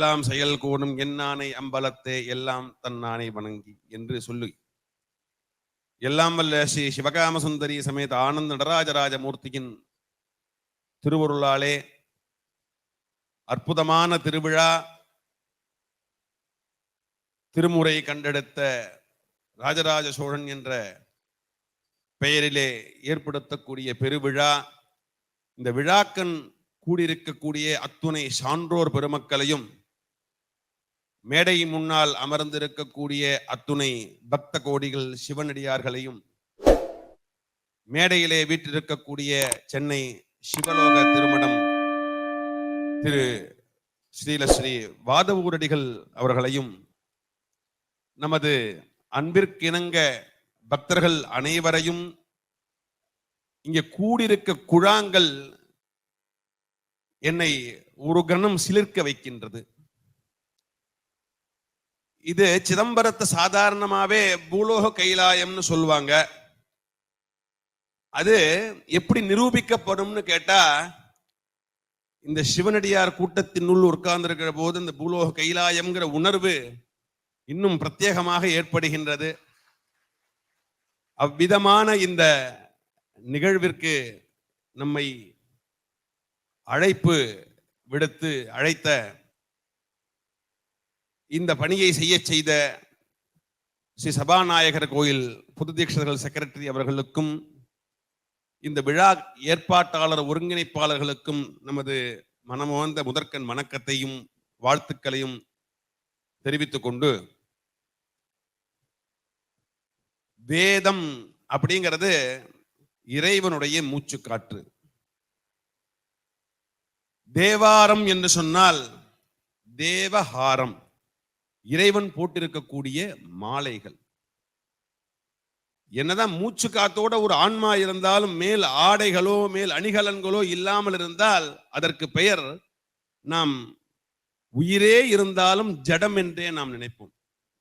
எல்லாம் செயல் கூடும் என்னானை அம்பலத்தே எல்லாம் தன்னானை வணங்கி என்று சொல்லி. எல்லாம் வல்ல ஸ்ரீ சிவகாம சுந்தரி சமேத ஆனந்த நடராஜராஜ மூர்த்தியின் திருவருளாலே அற்புதமான திருவிழா திருமுறை கண்டெடுத்த ராஜராஜ சோழன் என்ற பெயரிலே ஏற்படுத்தக்கூடிய பெருவிழா. இந்த விழாக்கன் கூடியிருக்கக்கூடிய அத்துணை சான்றோர் பெருமக்களையும் மேடை முன்னால் அமர்ந்திருக்கக்கூடிய அத்துணை பக்த கோடிகள் சிவனடியார்களையும் மேடையிலே வீற்றிருக்கக்கூடிய சென்னை சிவலோக திருமணம் திரு ஸ்ரீலஸ்ரீ வாதவூரடிகள் அவர்களையும் நமது அன்பிற்கிணங்க பக்தர்கள் அனைவரையும் இங்கே கூடியிருக்க குழாங்கள் என்னை ஒரு கணம் சிலிர்க்க வைக்கின்றது. இது சிதம்பரத்தை சாதாரணமாவே பூலோக கைலாயம்னு சொல்லுவாங்க. அது எப்படி நிரூபிக்கப்படும்னு கேட்டா இந்த சிவனடியார் கூட்டத்தினுள் உட்கார்ந்திருக்கிற போது இந்த பூலோக கைலாயம்ங்கிற உணர்வு இன்னும் பிரத்யேகமாக ஏற்படுகின்றது. அவ்விதமான இந்த நிகழ்விற்கு நம்மை அழைப்பு விடுத்து அழைத்த இந்த பணியை செய்ய செய்த ஸ்ரீ சபாநாயகர் கோயில் புது தீட்சர்கள் செக்ரட்டரி அவர்களுக்கும் இந்த விழா ஏற்பாட்டாளர் ஒருங்கிணைப்பாளர்களுக்கும் நமது மனமோந்த முதற்கண் வணக்கத்தையும் வாழ்த்துக்களையும் தெரிவித்துக் கொண்டு வேதம் அப்படிங்கிறது இறைவனுடைய மூச்சுக்காற்று. தேவாரம் என்று சொன்னால் தேவஹாரம். இறைவன் போட்டிருக்கக்கூடிய மாலைகள். என்னதான் மூச்சு காத்தோட ஒரு ஆன்மா இருந்தாலும் மேல் ஆடைகளோ மேல் அணிகலன்களோ இல்லாமல் இருந்தால் அதற்கு பெயர் நாம் உயிரே இருந்தாலும் ஜடம் என்றே நாம் நினைப்போம்.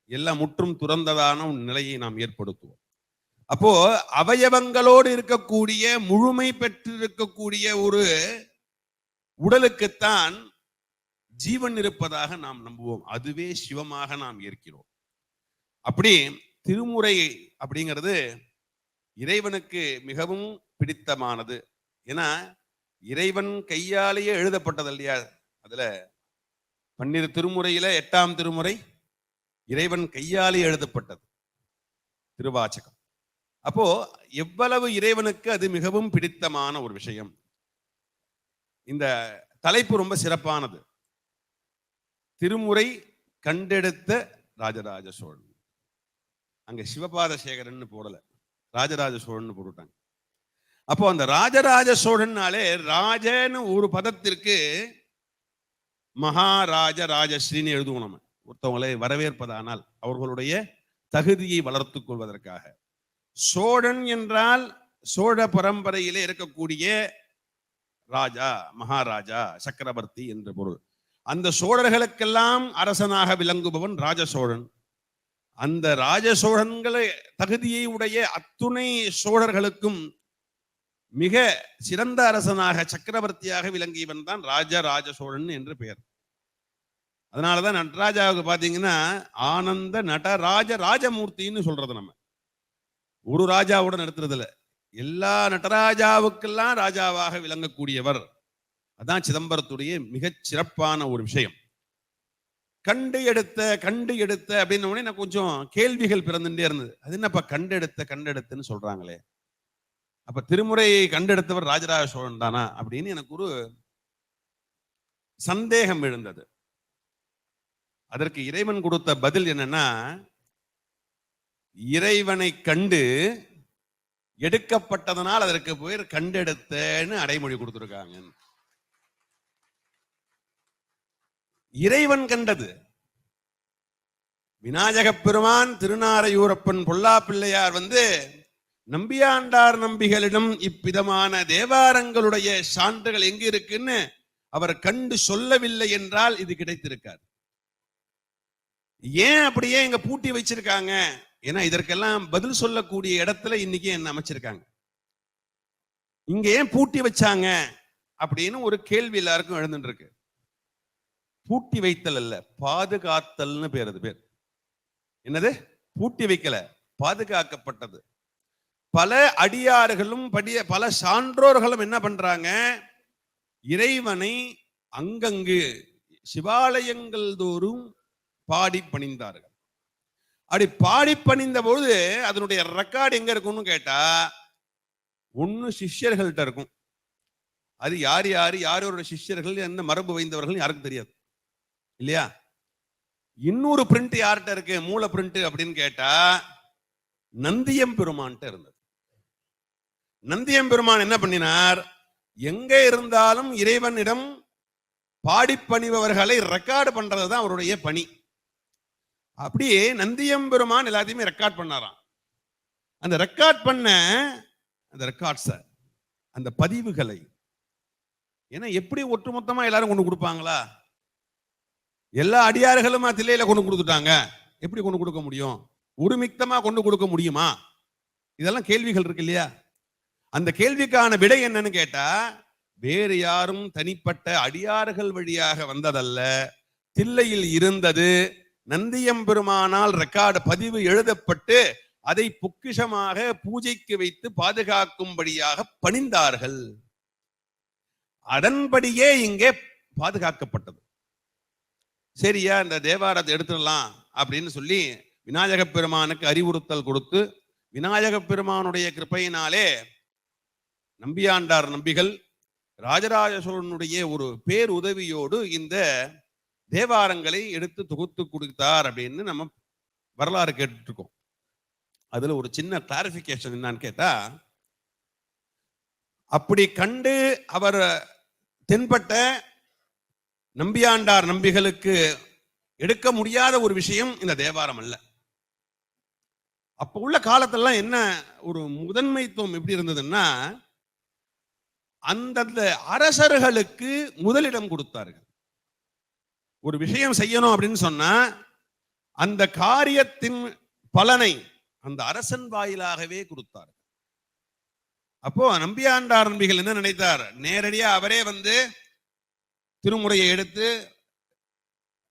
எல்லாம் முற்றும் துறந்ததான நிலையை நாம் ஏற்படுத்துவோம். அப்போ அவயவங்களோடு இருக்கக்கூடிய முழுமை பெற்றிருக்கக்கூடிய ஒரு உடலுக்குத்தான் ஜீவன் இருப்பதாக நாம் நம்புவோம். அதுவே சிவமாக நாம் இருக்கிறோம். அப்படி திருமுறை அப்படிங்கிறது இறைவனுக்கு மிகவும் பிடித்தமானது. ஏன்னா இறைவன் கையாலேயே எழுதப்பட்டது இல்லையா? அதுல பன்னிரு திருமுறையில எட்டாம் திருமுறை இறைவன் கையாலே எழுதப்பட்டது. திருவாச்சகம். அப்போ எவ்வளவு இறைவனுக்கு அது மிகவும் பிடித்தமான ஒரு விஷயம். இந்த தலைப்பு ரொம்ப சிறப்பானது. திருமுறை கண்டெடுத்த ராஜராஜ சோழன். அங்க சிவபாத சேகரன் போடல. ராஜராஜ சோழன் போட்டுட்டாங்க. அப்போ அந்த ராஜராஜ சோழன்னாலே ராஜன்னு ஒரு பதத்திற்கு மகாராஜ ராஜஸ்ரீன்னு எழுதுவோம் நம்ம. ஒருத்தவங்களை வரவேற்பதானால் அவர்களுடைய தகுதியை வளர்த்து கொள்வதற்காக. சோழன் என்றால் சோழ பரம்பரையிலே இருக்கக்கூடிய ராஜா மகாராஜா சக்கரவர்த்தி என்ற பொருள். அந்த சோழர்களுக்கெல்லாம் அரசனாக விளங்குபவன் ராஜ சோழன் அந்த ராஜசோழன்களை தகுதியை உடைய அத்துணை சோழர்களுக்கும் மிக சிறந்த அரசனாக சக்கரவர்த்தியாக விளங்கியவன் தான் ராஜ ராஜ சோழன் என்று பெயர். அதனாலதான் நடராஜாவுக்கு பாத்தீங்கன்னா ஆனந்த நடராஜ ராஜமூர்த்தின்னு சொல்றது நம்ம. ஒரு ராஜாவோட நடத்துறதுல எல்லா நடராஜாவுக்கெல்லாம் ராஜாவாக விளங்கக்கூடியவர். அதான் சிதம்பரத்துடைய மிகச் சிறப்பான ஒரு விஷயம். கண்டு எடுத்த கண்டு எடுத்த அப்படின்ன உடனே நான் கொஞ்சம் கேள்விகள் பிறந்துட்டே இருந்தது. அது என்னப்பா கண்டெடுத்த கண்டெடுத்துன்னு சொல்றாங்களே. அப்ப திருமுறையை கண்டெடுத்தவர் ராஜராஜ சோழன் தானா அப்படின்னு எனக்கு ஒரு சந்தேகம் எழுந்தது. அதற்கு இறைவன் கொடுத்த பதில் என்னன்னா இறைவனை கண்டு எடுக்கப்பட்டதனால் அதற்கு பேர் கண்டெடுத்தன்னு அடைமொழி கொடுத்திருக்காங்க இறைவன் கண்டது. விநாயகப் பெருமான் திருநாரையூரப்பன் பொல்லா பிள்ளையார் வந்து நம்பியாண்டார் நம்பிகளிடம் இவ்விதமான தேவாரங்களுடைய சான்றுகள் எங்க இருக்குன்னு அவர் கண்டு சொல்லவில்லை என்றால் இது கிடைத்திருக்காது. ஏன் அப்படியே இங்க பூட்டி வச்சிருக்காங்க? ஏன்னா இதற்கெல்லாம் பதில் சொல்லக்கூடிய இடத்துல இன்னைக்கு என்ன அமைச்சிருக்காங்க. இங்க ஏன் பூட்டி வச்சாங்க அப்படின்னு ஒரு கேள்வி எல்லாருக்கும் எழுந்துட்டு இருக்கு. பூட்டி வைத்தல் அல்ல பாதுகாத்தல்னு பேர் அது பேர். என்னது? பூட்டி வைக்கல பாதுகாக்கப்பட்டது. பல அடியார்களும் படிய பல சான்றோர்களும் என்ன பண்றாங்க? இறைவனை அங்கங்கு சிவாலயங்கள் தோறும் பாடி பணிந்தார்கள். அப்படி பாடி பணிந்த பொழுது அதனுடைய ரெக்கார்டு எங்க இருக்கும்னு கேட்டா ஒன்று சிஷ்யர்கள்ட்ட இருக்கும். அது யார் யார் யாரோட சிஷ்யர்கள் என்ன மரபு வைந்தவர்கள் யாருக்கும் தெரியாது. இல்லையா? இன்னொரு பிரிண்ட் யார்கிட்ட இருக்கு? மூல பிரிண்ட் அப்படின்னு கேட்டா நந்தியம் பெருமான்ட்ட இருந்தது. நந்தியம் பெருமான் என்ன பண்ணினார்? எங்க இருந்தாலும் இறைவனிடம் பாடி பணிபவர்களை ரெக்கார்டு பண்றதுதான் அவருடைய பணி. அப்படியே நந்தியம் பெருமான் எல்லாத்தையுமே ரெக்கார்ட் பண்ணாராம். அந்த ரெக்கார்ட் பண்ண அந்த ரெக்கார்ட்ஸ அந்த பதிவுகளை ஏன்னா எப்படி ஒட்டுமொத்தமா எல்லாரும் கொண்டு கொடுப்பாங்களா? எல்லா அடியார்களும் தில்லையில கொண்டு கொடுத்துட்டாங்க. எப்படி கொண்டு கொடுக்க முடியும்? ஒருமித்தமா கொண்டு கொடுக்க முடியுமா? இதெல்லாம் கேள்விகள் இருக்கு இல்லையா? அந்த கேள்விக்கான விடை என்னன்னு கேட்டா வேறு யாரும் தனிப்பட்ட அடியார்கள் வழியாக வந்ததல்ல. தில்லையில் இருந்தது நந்தியம்பெருமானால் ரெக்கார்டு பதிவு எழுதப்பட்டு அதை பொக்கிஷமாக பூஜைக்கு வைத்து பாதுகாக்கும்படியாக பணிந்தார்கள். அதன்படியே இங்கே பாதுகாக்கப்பட்டது. சரியா இந்த தேவாரத்தை எடுத்துடலாம் அப்படின்னு சொல்லி விநாயக பெருமானுக்கு அறிவுறுத்தல் கொடுத்து விநாயக பெருமானுடைய கிருப்பையினாலே நம்பியாண்டார் நம்பிகள் ராஜராஜ சோழனுடைய ஒரு பேர் உதவியோடு இந்த தேவாரங்களை எடுத்து தொகுத்து கொடுத்தார் அப்படின்னு நம்ம வரலாறு கேட்டுருக்கோம் அதுல ஒரு சின்ன கிளாரிபிகேஷன் என்னன்னு கேட்டா அப்படி கண்டு அவர் தென்பட்ட நம்பியாண்டார் நம்பிகளுக்கு எடுக்க முடியாத ஒரு விஷயம் இந்த தேவாரம் அல்ல. அப்ப உள்ள காலத்தெல்லாம் என்ன ஒரு முதன்மைத்துவம் எப்படி இருந்ததுன்னா அந்தந்த அரசர்களுக்கு முதலிடம் கொடுத்தார்கள். ஒரு விஷயம் செய்யணும் அப்படின்னு சொன்னா அந்த காரியத்தின் பலனை அந்த அரசன் வாயிலாகவே கொடுத்தார் அப்போ நம்பியாண்டார் நம்பிகள் என்ன நினைத்தார்? நேரடியா அவரே வந்து திருமுறையை எடுத்து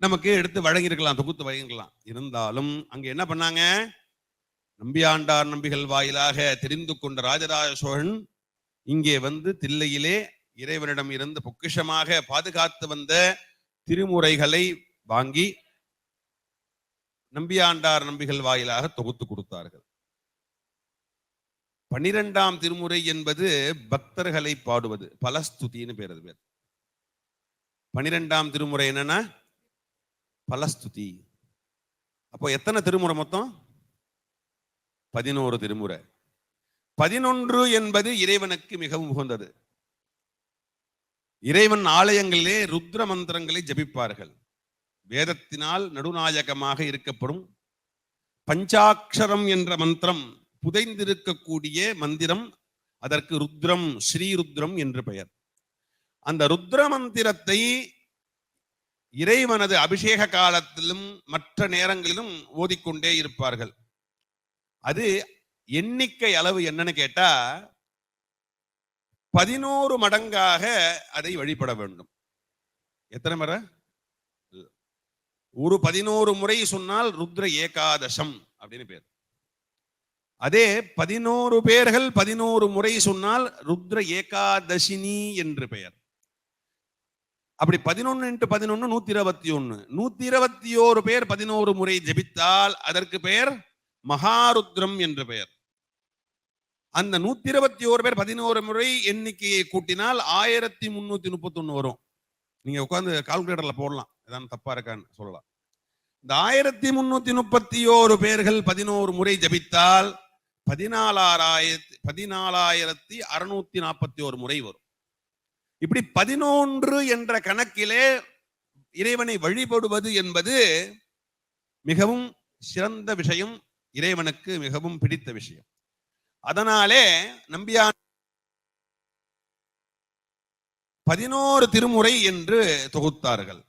நமக்கு எடுத்து வழங்கியிருக்கலாம் தொகுத்து வழங்கிருக்கலாம் இருந்தாலும் அங்க என்ன பண்ணாங்க? நம்பியாண்டார் நம்பிகள் வாயிலாக தெரிந்து கொண்ட ராஜராஜ சோழன் இங்கே வந்து தில்லையிலே இறைவனிடம் இருந்து பொக்கிஷமாக பாதுகாத்து வந்த திருமுறைகளை வாங்கி நம்பியாண்டார் நம்பிகள் வாயிலாக தொகுத்து கொடுத்தார்கள். பனிரெண்டாம் திருமுறை என்பது பக்தர்களை பாடுவது பலஸ்துதின்னு பேர் அது பேர் பனிரெண்டாம் திருமுறை என்னன்னா? பலஸ்துதி. அப்போ எத்தனை திருமுறை மொத்தம்? பதினோரு திருமுறை. பதினொன்று என்பது இறைவனுக்கு மிகவும் உகந்தது. இறைவன் ஆலயங்களிலே ருத்ர மந்திரங்களை ஜபிப்பார்கள். வேதத்தினால் நடுநாயகமாக இருக்கப்படும். பஞ்சாட்சரம் என்ற மந்திரம் புதைந்திருக்கக்கூடிய மந்திரம். அதற்கு ருத்ரம் ஸ்ரீருத்ரம் என்று பெயர். அந்த ருத்ர மந்திரத்தை இறைவனது அபிஷேக காலத்திலும் மற்ற நேரங்களிலும் ஓதிக்கொண்டே இருப்பார்கள். அது எண்ணிக்கை அளவு என்னன்னு கேட்டா பதினோரு மடங்காக அதை வழிபட வேண்டும். எத்தனை முறை? ஒரு பதினோரு முறை சொன்னால் ருத்ர ஏகாதசம் அப்படின்னு பேர். அதே பதினோரு பேர்கள் பதினோரு முறை சொன்னால் ருத்ர ஏகாதசினி என்று பெயர். அப்படி பதினொன்னு இன்ட்டு பதினொன்னு நூத்தி இருபத்தி ஒன்னு நூத்தி இருபத்தி ஓரு பேர் பதினோரு முறை ஜெபித்தால் அதற்கு பெயர் மகாருத்ரம் என்று பெயர். அந்த நூத்தி இருபத்தி ஓரு பேர் பதினோரு முறை எண்ணிக்கையை கூட்டினால் ஆயிரத்தி முன்னூத்தி முப்பத்தி ஒன்று வரும். நீங்க உட்காந்து கால்குலேட்டர்ல போடலாம். ஏதாவது தப்பா இருக்கான்னு சொல்லலாம். இந்த ஆயிரத்தி முன்னூத்தி முப்பத்தி ஓரு பேர்கள் பதினோரு முறை ஜபித்தால் பதினாலாயிரத்தி பதினாலாயிரத்தி அறுநூத்தி நாற்பத்தி ஒரு முறை வரும். இப்படி பதினொன்று என்ற கணக்கிலே இறைவனை வழிபடுவது என்பது மிகவும் சிறந்த விஷயம் இறைவனுக்கு மிகவும் பிடித்த விஷயம். அதனாலே நம்பியான் பதினோரு திருமுறை என்று தொகுத்தார்கள்.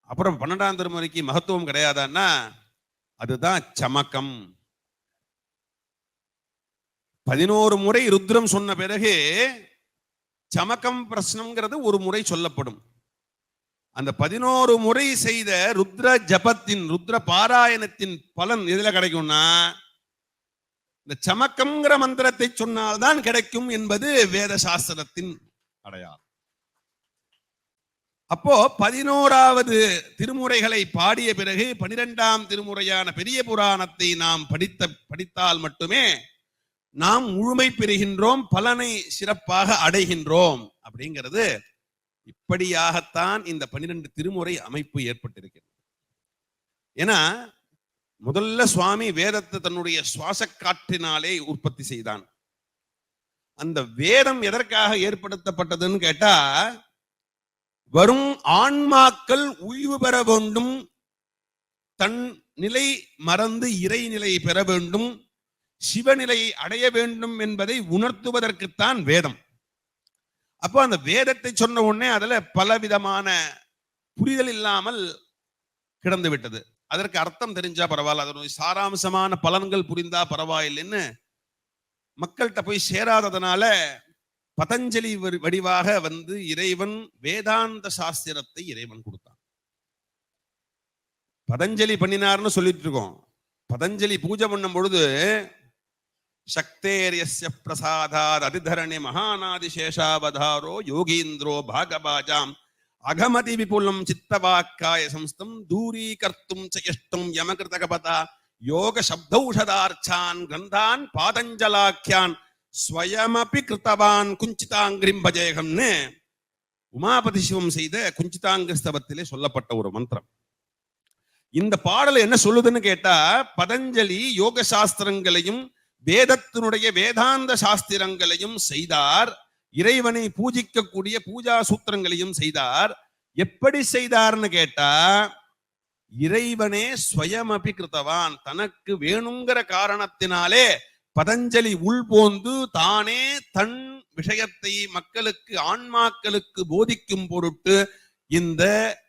அப்புறம் பன்னெண்டாம் திருமுறைக்கு மகத்துவம் கிடையாதான்னா அதுதான் சமக்கம். பதினோரு முறை ருத்ரம் சொன்ன பிறகு சமக்கம் பிரச்சனம்ங்கிறது ஒரு முறை சொல்லப்படும். அந்த பதினோரு முறை செய்த ருத்ர ஜபத்தின் ருத்ர பாராயணத்தின் பலன் எதுல கிடைக்கும்னா இந்த சமக்கம்ங்கிற மந்திரத்தை சொன்னால்தான் கிடைக்கும் என்பது வேத சாஸ்திரத்தின் அடையாளம். அப்போ பதினோராவது திருமுறைகளை பாடிய பிறகு பனிரெண்டாம் திருமுறையான பெரிய புராணத்தை நாம் படித்த படித்தால் மட்டுமே நாம் முழுமை பெறுகின்றோம் பலனை சிறப்பாக அடைகின்றோம் அப்படிங்கிறது இப்படியாகத்தான் இந்த பன்னிரண்டு திருமுறை அமைப்பு ஏற்பட்டிருக்கிறது. ஏன்னா முதல்ல சுவாமி வேதத்தை தன்னுடைய சுவாச காற்றினாலே உற்பத்தி செய்தான். அந்த வேதம் எதற்காக ஏற்படுத்தப்பட்டதுன்னு கேட்டா வரும் ஆன்மாக்கள் உய்வு பெற வேண்டும் தன் நிலை மறந்து இறைநிலை பெற வேண்டும் சிவநிலையை அடைய வேண்டும் என்பதை உணர்த்துவதற்குத்தான் வேதம். அப்போ அந்த வேதத்தை சொன்ன உடனே அதுல பலவிதமான புரிதல் இல்லாமல் கிடந்து விட்டது அதற்கு அர்த்தம் தெரிஞ்சா பரவாயில்ல. அதனுடைய சாராம்சமான பலன்கள் புரிந்தா பரவாயில்லைன்னு மக்கள்கிட்ட போய் சேராததுனால பதஞ்சலி வடிவாக வந்து இறைவன் வேதாந்த சாஸ்திரத்தை இறைவன் கொடுத்தான். பதஞ்சலி பண்ணினார்னு சொல்லிட்டு இருக்கோம். பதஞ்சலி பூஜை பண்ணும் பொழுது சக்தேரியஸ்ய பிரசாதாத் அதிதரணி மகாநாதிசேஷாவதாரோ யோகீந்திரோ பாகபாஜாம் அகமதி விபுலம் சித்தவாக்காய சம்ஸ்தம் தூரீகர்த்தும் சயஷ்டும் யமகிருதகபதா யோக சப்தௌஷதார்ச்சான் கிரந்தான் பாதஞ்சலாக்கியான் ஸ்வயமபி கிருத்தவான் குஞ்சிதாங்கிரிம் பஜேகம்னு உமாபதி சிவம் செய்த குஞ்சிதாங்கிஸ்தவத்திலே சொல்லப்பட்ட ஒரு மந்திரம். இந்த பாடல் என்ன சொல்லுதுன்னு கேட்டா பதஞ்சலி யோக சாஸ்திரங்களையும் வேதத்தினுடைய வேதாந்த சாஸ்திரங்களையும் செய்தார். இறைவனை பூஜிக்கக்கூடிய பூஜா சூத்திரங்களையும் செய்தார். எப்படி செய்தார்னு கேட்டா இறைவனே ஸ்வயமபி கிருத்தவான் தனக்கு வேணுங்கிற காரணத்தினாலே பதஞ்சலி உள்போந்து தானே தன் விஷயத்தை மக்களுக்கு ஆன்மாக்களுக்கு போதிக்கும் பொருட்டு இந்த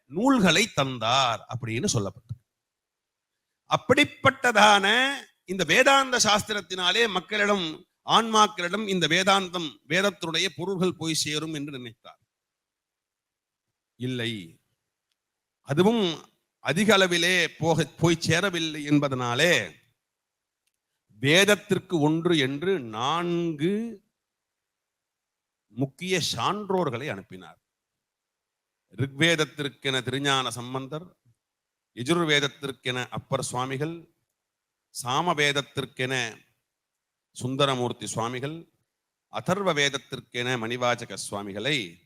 நூல்களை தந்தார் அப்படின்னு சொல்லப்பட்டது. அப்படிப்பட்டதான இந்த வேதாந்த சாஸ்திரத்தினாலே மக்களிடம் ஆன்மாக்களிடம் இந்த வேதாந்தம் வேதத்தினுடைய பொருள்கள் போய் சேரும் என்று நினைத்தார். இல்லை. அதுவும் அதிக அளவிலே போக போய் சேரவில்லை என்பதனாலே வேதத்திற்கு ஒன்று என்று நான்கு முக்கிய சான்றோர்களை அனுப்பினார். ரிக்வேதத்திற்கென திருஞான சம்பந்தர் யஜுர்வேதத்திற்கென அப்பர் சுவாமிகள் சாமவேதத்திற்கென சுந்தரமூர்த்தி சுவாமிகள் அதர்வ வேதத்திற்கென மணிவாஜக சுவாமிகளை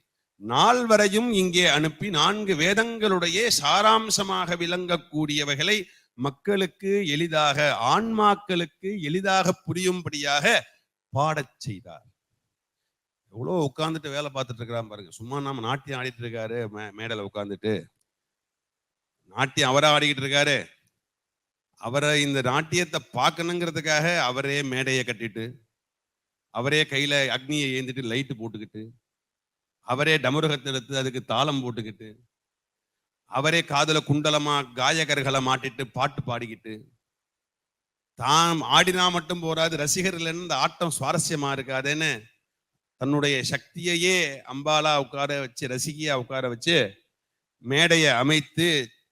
நால்வரையும் இங்கே அனுப்பி நான்கு வேதங்களுடைய சாராம்சமாக விளங்கக்கூடியவைகளை மக்களுக்கு எளிதாக ஆன்மாக்களுக்கு எளிதாக புரியும்படியாக பாடச் செய்தார். எவ்வளோ உட்கார்ந்துட்டு வேலை பார்த்துட்டு இருக்கிறான் பாருங்க. சும்மா நாம நாட்டியம் ஆடிட்டு இருக்காரு மே- மேடையில உட்கார்ந்துட்டு. நாட்டியம் அவரா ஆடிக்கிட்டு இருக்காரு. அவரை இந்த நாட்டியத்தை பார்க்கணுங்கிறதுக்காக அவரே மேடையை கட்டிட்டு அவரே கையில் அக்னியை ஏந்திட்டு லைட்டு போட்டுக்கிட்டு அவரே டமருகத்தை எடுத்து அதுக்கு தாளம் போட்டுக்கிட்டு அவரே காதில் குண்டலமாக காயகர்களை மாட்டிட்டு பாட்டு பாடிக்கிட்டு தான் ஆடினா மட்டும் போராது ரசிகர்கள் இந்த ஆட்டம் சுவாரஸ்யமா இருக்காதுன்னு தன்னுடைய சக்தியையே அம்பாலா உட்கார வச்சு ரசிகையா உட்கார வச்சு மேடையை அமைத்து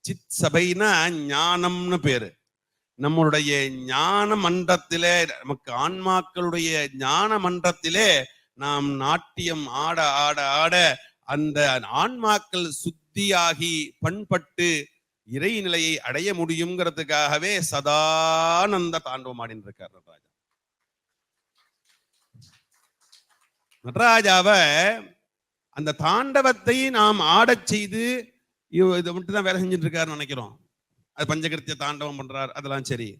சித் சபைனா ஞானம்னு பேரு. நம்மளுடைய ஞான மன்றத்திலே நமக்கு ஆன்மாக்களுடைய ஞான மன்றத்திலே நாம் நாட்டியம் ஆட ஆட ஆட அந்த ஆன்மாக்கள் சுத்தியாகி பண்பட்டு இறைநிலையை அடைய முடியுங்கிறதுக்காகவே சதானந்த தாண்டவம் ஆடின்னு இருக்கார் நடராஜா. நடராஜாவை அந்த தாண்டவத்தை நாம் ஆடச் செய்து இவ- இதை மட்டும் தான் வேலை செஞ்சுட்டு இருக்காருன்னு நினைக்கிறோம். அது பஞ்சகிருத்திய தாண்டவம் பண்றார். அதெல்லாம் சரி.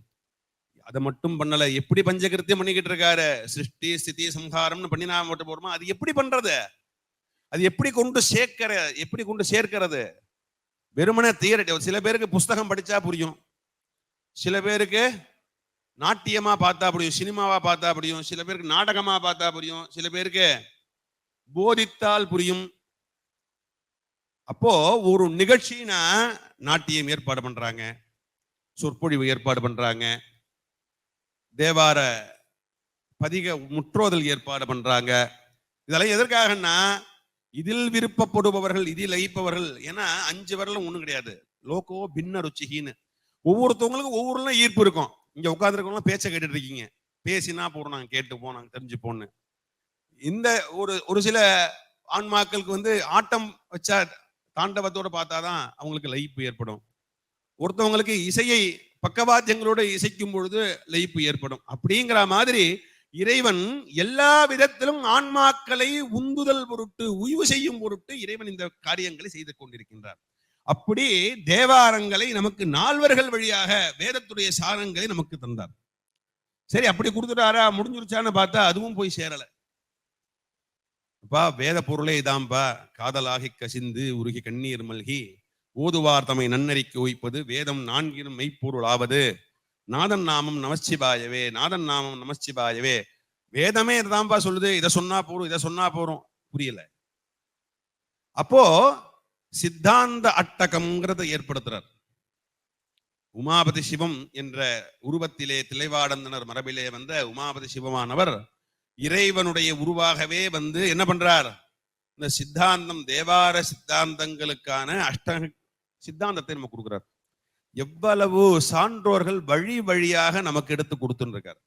அதை மட்டும் பண்ணல. எப்படி பஞ்சகிருத்தியம் பண்ணிக்கிட்டு இருக்காரு? சிருஷ்டி ஸ்திதி சம்ஹாரம்னு பண்ணினா மட்டும் போடுமா அது எப்படி பண்றது? அது எப்படி கொண்டு சேர்க்கிற எப்படி கொண்டு சேர்க்கிறது? வெறுமனே தியரட்டி சில பேருக்கு புஸ்தகம் படிச்சா புரியும். சில பேருக்கு நாட்டியமா பார்த்தா புரியும். சினிமாவா பார்த்தா புரியும். சில பேருக்கு நாடகமா பார்த்தா புரியும். சில பேருக்கு போதித்தால் புரியும். அப்போ ஒரு நிகழ்ச்சினா நாட்டியம் ஏற்பாடு பண்றாங்க. சொற்பொழிவு ஏற்பாடு பண்றாங்க. தேவார பதிக முற்றோதல் ஏற்பாடு பண்றாங்க. இதெல்லாம் எதற்காகன்னா இதில் விருப்பப்படுபவர்கள் இதில் லயிப்பவர்கள் ஏன்னா அஞ்சு வரலும் ஒன்றும் கிடையாது. லோகோ பின்ன ருச்சிகின்னு. ஒவ்வொருத்தவங்களுக்கும் ஒவ்வொருலாம் ஈர்ப்பு இருக்கும். இங்க உட்காந்துருக்கவங்களாம் பேச்சை கேட்டுட்டு இருக்கீங்க. பேசினா போறோம் நாங்கள் கேட்டு போனோம் நாங்கள் தெரிஞ்சு போன்னு இந்த ஒரு ஒரு சில ஆன்மாக்களுக்கு வந்து ஆட்டம் வச்சா தாண்டவத்தோட பார்த்தாதான் அவங்களுக்கு லயிப்பு ஏற்படும். ஒருத்தவங்களுக்கு இசையை பக்கவாத்தியங்களோட இசைக்கும் பொழுது லயிப்பு ஏற்படும். அப்படிங்கிற மாதிரி இறைவன் எல்லா விதத்திலும் ஆன்மாக்களை உந்துதல் பொருட்டு உய்வு செய்யும் பொருட்டு இறைவன் இந்த காரியங்களை செய்து கொண்டிருக்கின்றார். அப்படி தேவாரங்களை நமக்கு நால்வர்கள் வழியாக வேதத்துடைய சாரங்களை நமக்கு தந்தார். சரி அப்படி கொடுத்துட்டாரா முடிஞ்சிருச்சான்னு பார்த்தா அதுவும் போய் சேரல. அப்பா வேத பொருளே இதாம்பா. காதலாகி கசிந்து உருகி கண்ணீர் மல்கி ஓதுவார் தம்மை நன்னறிக்கு உய்ப்பது வேதம் நான்கினும் மெய்ப்பொருள் ஆவது. நாதன் நாமம் நமச்சிபாயவே நாதன் நாமம் நமச்சிபாயவே வேதமே இதுதான்ப்பா சொல்லுது இதை சொன்னா போறோம் இதை சொன்னா போறோம் புரியல. அப்போ சித்தாந்த அட்டகம்ங்கிறத ஏற்படுத்துறார். உமாபதி சிவம் என்ற உருவத்திலே திளைவாடந்தனர் மரபிலே வந்த உமாபதி சிவமானவர் இறைவனுடைய உருவாகவே வந்து என்ன பண்றார்? இந்த சித்தாந்தம் தேவார சித்தாந்தங்களுக்கான அஷ்ட சித்தாந்தத்தை நம்ம கொடுக்குறார். எவ்வளவு சான்றோர்கள் வழி வழியாக நமக்கு எடுத்து கொடுத்துருக்கார்.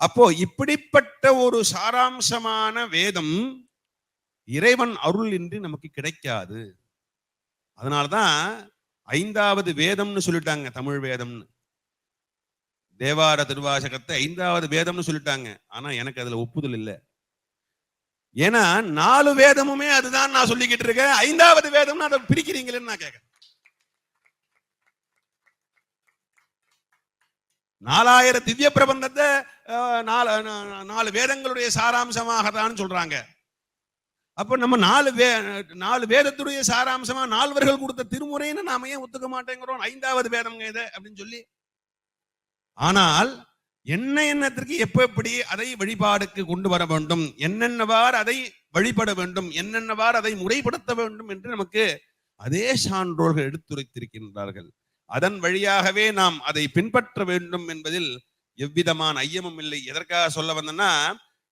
அப்போ இப்படிப்பட்ட ஒரு சாராம்சமான வேதம் இறைவன் அருள் இன்றி நமக்கு கிடைக்காது. அதனாலதான் ஐந்தாவது வேதம்னு சொல்லிட்டாங்க தமிழ் வேதம்னு. தேவார திருவாசகத்தை ஐந்தாவது வேதம்னு சொல்லிட்டாங்க. ஆனா எனக்கு அதுல ஒப்புதல் இல்லை. ஏன்னா நாலு வேதமுமே அதுதான் நான் சொல்லிக்கிட்டு இருக்கேன். ஐந்தாவது வேதம்னு அதை பிரிக்கிறீங்களேன்னு நான் கேட்கிறேன். நாலாயிரம் திவ்ய பிரபந்தத்தை நாலு நாலு வேதங்களுடைய சாராம்சமாக தான் சொல்றாங்க. அப்ப நம்ம நாலு வே நாலு வேதத்துடைய சாராம்சமா நால்வர்கள் கொடுத்த திருமுறைன்னு நாம ஏன் ஒத்துக்க மாட்டேங்கிறோம்? ஐந்தாவது வேதம்ங்க இதை அப்படின்னு சொல்லி ஆனால் என்ன எண்ணத்திற்கு எப்ப எப்படி அதை வழிபாடுக்கு கொண்டு வர வேண்டும்? என்னென்னவாறு அதை வழிபட வேண்டும்? என்னென்னவாறு அதை முறைப்படுத்த வேண்டும் என்று நமக்கு அதே சான்றோர்கள் எடுத்துரைத்திருக்கின்றார்கள். அதன் வழியாகவே நாம் அதை பின்பற்ற வேண்டும் என்பதில் எவ்விதமான ஐயமும் இல்லை. எதற்காக சொல்ல வந்தேன்னா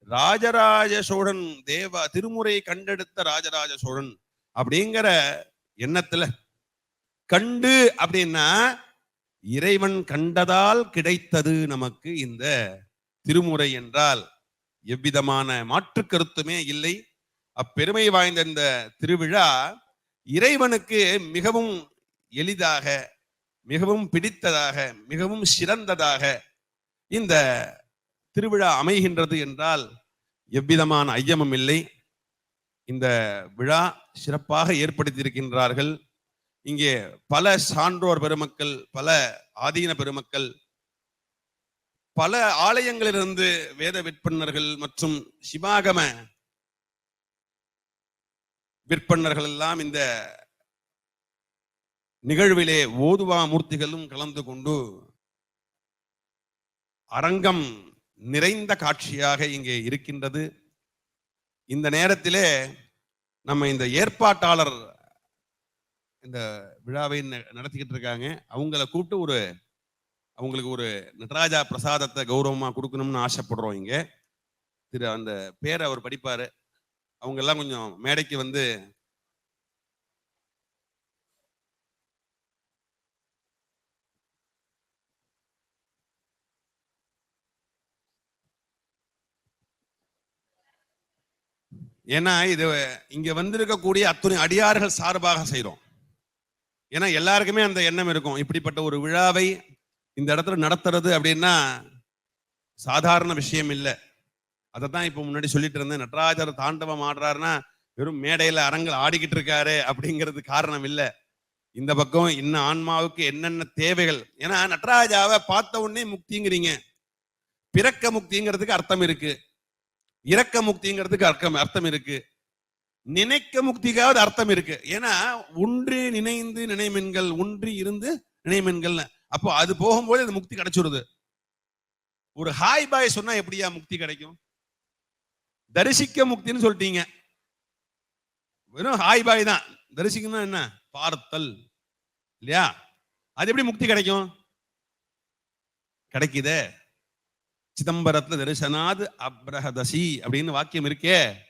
ராஜராஜ சோழன் தேவ திருமுறை கண்டெடுத்த ராஜராஜ சோழன் அப்படிங்கிற எண்ணத்துல கண்டு அப்படின்னா இறைவன் கண்டதால் கிடைத்தது நமக்கு இந்த திருமுறை என்றால் எவ்விதமான மாற்று கருத்துமே இல்லை. அப்பெருமை வாய்ந்த இந்த திருவிழா இறைவனுக்கு மிகவும் எளிதாக மிகவும் பிடித்ததாக மிகவும் சிறந்ததாக இந்த திருவிழா அமைகின்றது என்றால் எவ்விதமான ஐயமும் இல்லை. இந்த விழா சிறப்பாக ஏற்படுத்தியிருக்கின்றார்கள். இங்கே பல சான்றோர் பெருமக்கள் பல ஆதீன பெருமக்கள் பல ஆலயங்களிலிருந்து வேத விற்பனர்கள் மற்றும் சிவாகம விற்பன்னர்கள் எல்லாம் இந்த நிகழ்விலே ஓதுவா மூர்த்திகளும் கலந்து கொண்டு அரங்கம் நிறைந்த காட்சியாக இங்கே இருக்கின்றது. இந்த நேரத்திலே நம்ம இந்த ஏற்பாட்டாளர் இந்த விழாவை ந- நடத்திக்கிட்டு இருக்காங்க. அவங்கள கூப்பிட்டு ஒரு அவங்களுக்கு ஒரு நடராஜா பிரசாதத்தை கௌரவமா கொடுக்கணும்னு ஆசைப்படுறோம் இங்க. திரு அந்த பேரை அவர் படிப்பாரு. அவங்க எல்லாம் கொஞ்சம் மேடைக்கு வந்து ஏன்னா இது இங்க வந்திருக்கக்கூடிய அத்துணை அடியார்கள் சார்பாக செய்கிறோம் ஏன்னா எல்லாருக்குமே அந்த எண்ணம் இருக்கும். இப்படிப்பட்ட ஒரு விழாவை இந்த இடத்துல நடத்துறது அப்படின்னா சாதாரண விஷயம் இல்லை. அதை தான் இப்போ முன்னாடி சொல்லிட்டு இருந்தேன். நடராஜர் தாண்டவம் ஆடுறாருன்னா வெறும் மேடையில் அரங்கில் ஆடிக்கிட்டு இருக்காரு அப்படிங்கிறது காரணம் இல்லை. இந்த பக்கம் இன்னும் ஆன்மாவுக்கு என்னென்ன தேவைகள்? ஏன்னா நடராஜாவை பார்த்த உடனே முக்திங்கிறீங்க. பிறக்க முக்திங்கிறதுக்கு அர்த்தம் இருக்கு. இறக்க முக்திங்கிறதுக்கு அர்த்தம் அர்த்தம் இருக்கு. நினைக்க முக்திக்காவது அர்த்தம் இருக்கு. ஏன்னா ஒன்றி நினைந்து நினைமென்கள் ஒன்றி இருந்து நினைமென்கள் அப்போ அது போகும்போது அது முக்தி கிடைச்சிருது. ஒரு ஹாய் பாய் சொன்னா எப்படியா முக்தி கிடைக்கும்? தரிசிக்க முக்தின்னு சொல்லிட்டீங்க. வெறும் ஹாய் பாய் தான். தரிசிக்கணும் என்ன? பார்த்தல். இல்லையா? அது எப்படி முக்தி கிடைக்கும்? கிடைக்குதே. சிதம்பரத்துல தரிசனாது அப்ரஹதசி அப்படின்னு வாக்கியம் இருக்கே.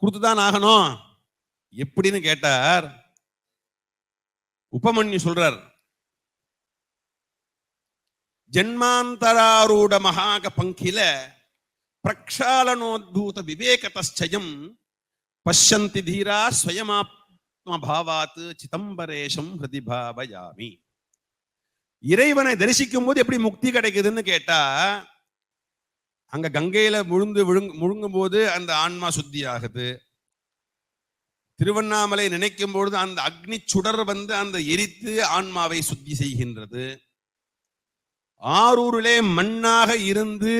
கொடுத்துதான் ஆகணும். எப்படின்னு கேட்டார். உபமன்யு சொல்றார். ஜன்மாந்தராரூட மகாக பங்கில பிரக்ஷாலனோத்பூத விவேகதச்சயம் பஷ்யந்தி தீரா ஸ்வயமாத்மபாவாத் சிதம்பரேஷம் பிரதிபாவயாமி இறைவனை தரிசிக்கும் போது எப்படி முக்தி கிடைக்குதுன்னு கேட்டா அங்க கங்கையில முழுந்து விழுங் முழுங்கும் போது அந்த ஆன்மா சுத்தி ஆகுது திருவண்ணாமலை நினைக்கும் பொழுது அந்த அக்னி சுடர் வந்து அந்த எரித்து ஆன்மாவை சுத்தி செய்கின்றது. ஆரூரிலே மண்ணாக இருந்து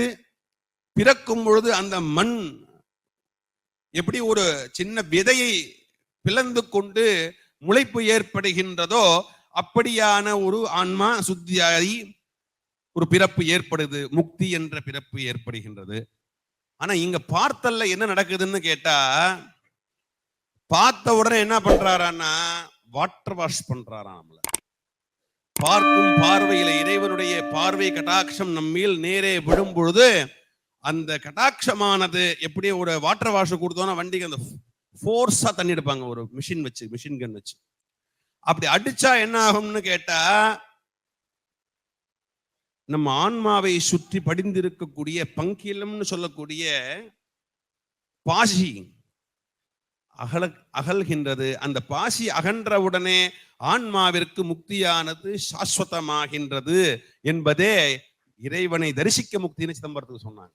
பிறக்கும் பொழுது அந்த மண் எப்படி ஒரு சின்ன விதையை பிளந்து கொண்டு முளைப்பு ஏற்படுகின்றதோ அப்படியான ஒரு ஆன்மா சுத்தியாகி ஒரு பிறப்பு ஏற்படுது முக்தி என்ற பிறப்பு ஏற்படுகின்றது. ஆனா இங்க பார்த்தல்ல என்ன நடக்குதுன்னு கேட்டா பார்த்த உடனே என்ன பண்றாரான்னா வாட்டர் வாஷ் பண்றாராம் நம்மள. பார்க்கும் பார்வையில இறைவனுடைய பார்வை கட்டாட்சம் நம்மீல் நேரே விடும் பொழுது அந்த கட்டாட்சமானது எப்படி ஒரு வாட்டர் வாஷ் கொடுத்தோன்னா வண்டிக்கு அந்த ஃபோர்ஸா தண்ணி எடுப்பாங்க. ஒரு மிஷின் வச்சு மிஷின் கன் வச்சு. அப்படி அடிச்சா என்ன ஆகும்னு கேட்டா நம்ம ஆன்மாவை சுற்றி படிந்திருக்கக்கூடிய பங்கிலம்னு சொல்லக்கூடிய பாசி அகல அகல்கின்றது. அந்த பாசி அகன்றவுடனே ஆன்மாவிற்கு முக்தியானது சாஸ்வதமாகின்றது என்பதே இறைவனை தரிசிக்க முக்தின்னு சிதம்பரத்துக்கு சொன்னாங்க.